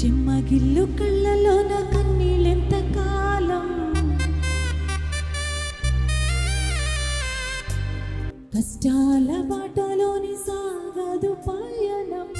చెమ్మగిల్లు నా కన్నీళ్ళెంత కాలం? కష్టాల బాటలోని సాగదు పయనం.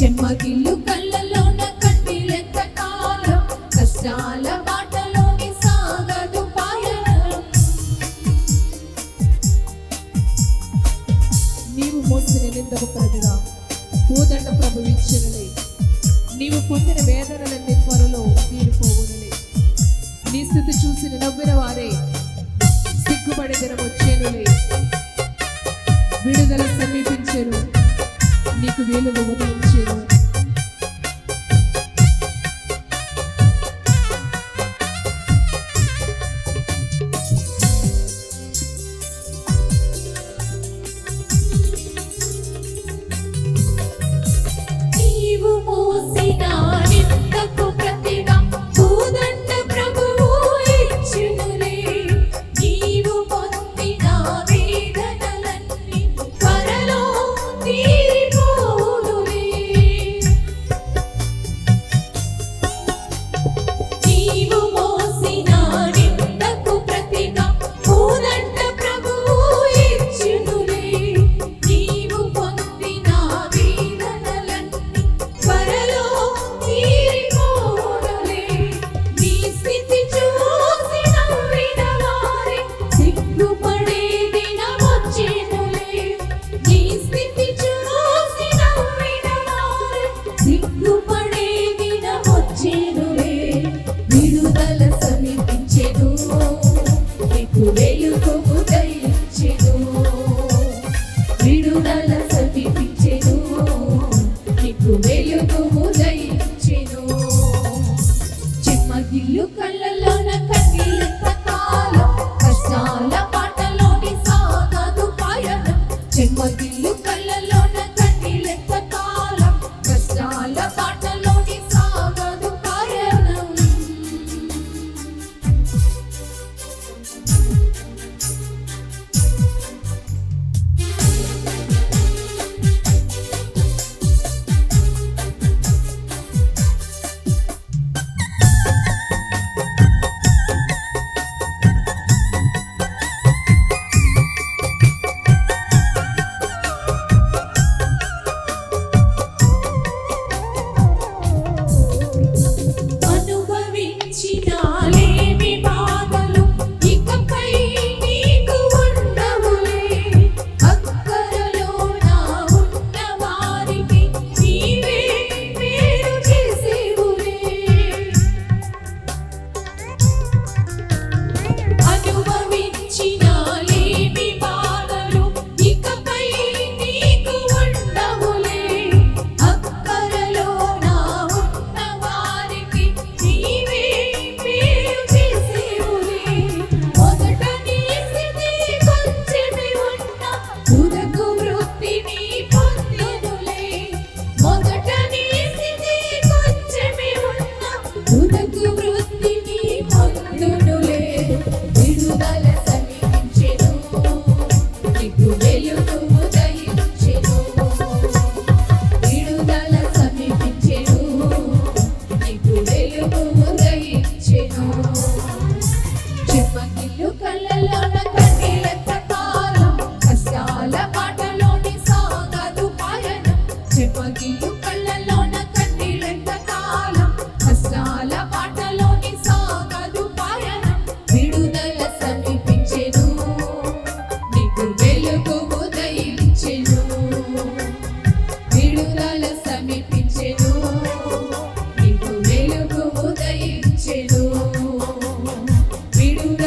చెమ్మకిల్లు కళ్ళలోన కట్టి లెక్క కాలం కష్టాల బాటలోని సాగదు పాయనం. నీవు మోసిన నింద గొప్పదిగా భూదండ ప్రభు నీవు పొందిన వేదనలన్నీ త్వరలో తీరిపోవునలే. నీ చూసిన నవ్విన వారే సిగ్గుపడే దినం వచ్చేనులే విడుదల సమీపించేను. నీకు వేలుగా ఉదయించేను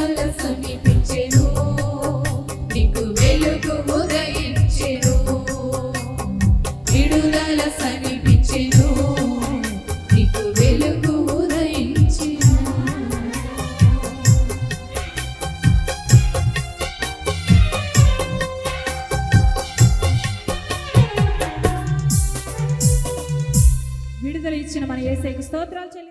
కల సమీపించెను. నీకు వెలుగు ఉదయించెను. విడుదల సమీపించెను. నీకు వెలుగు ఉదయించెను. ఇచ్చిన మన ఏసైకి స్తోత్రాలు